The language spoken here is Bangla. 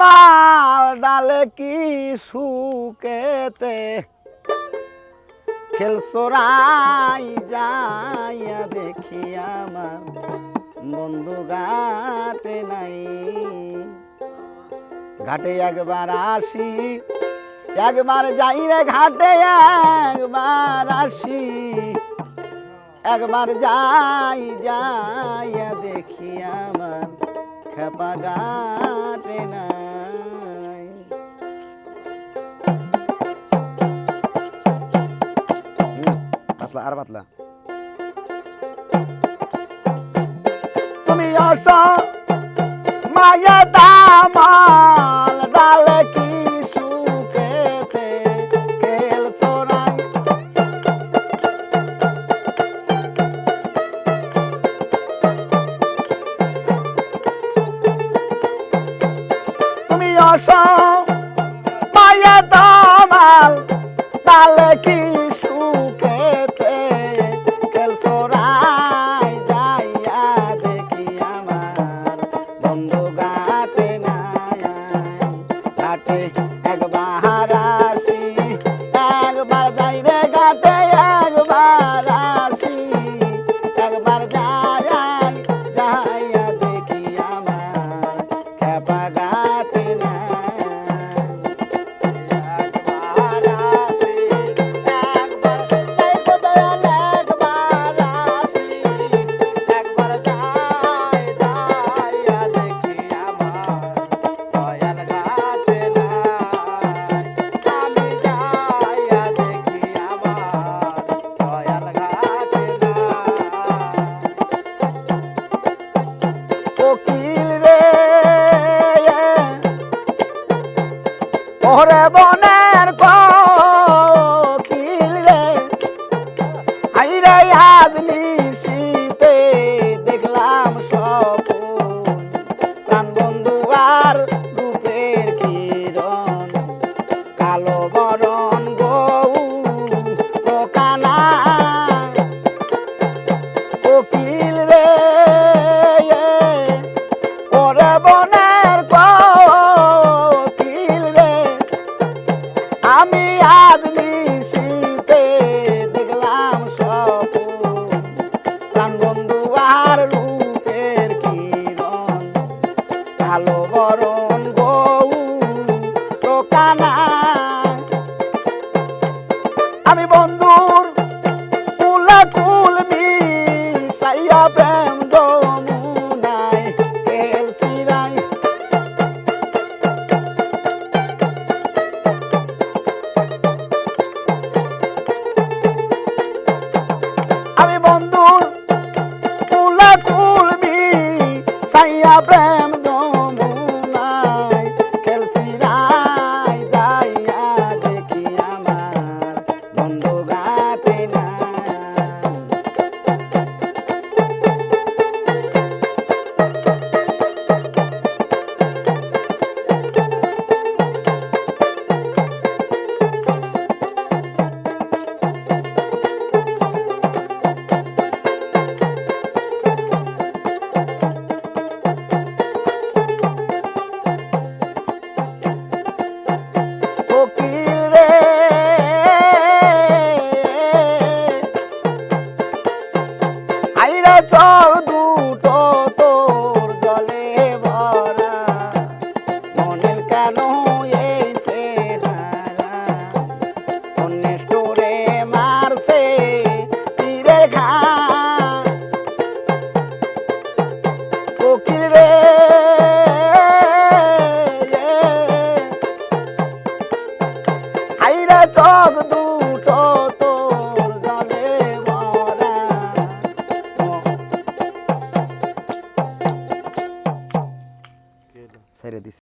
মাল ডালে কি সুকেতে খেলসরাই যাইয়া দেখি আমার বন্ধু ঘাটে নাই। ঘাটে একবার আসি, একবার যাই রে ঘাটে, একবার আসি। একবার যাই, যাইয়া দেখি আমার খেপা ঘাটে নাই পাতলা আর পাতলা। তুমি আসো মায়া দামাল আসো মায়া দামাল ডালে কি সুকেতে খেল চোরাই যাইয়া দেখি আমার বন্ধু ঘাটে নাই। ঘাটে একবার আসি, একবার যাই রে ঘাটে, একবার আসি, একবার যাই বনের কোকিল রে। আইরে শীতে দেখলাম স্বপন। প্রাণ বন্ধু আর রূপের কিরণ। কালো বরণ গৌ ও কানা। কোকিল রে আমি আজ নিশিতে দেখলাম সব প্রাণ বন্ধু আর রূপের কিরণ। কালো বরণ বউ তো কানা আমি বন্ধুর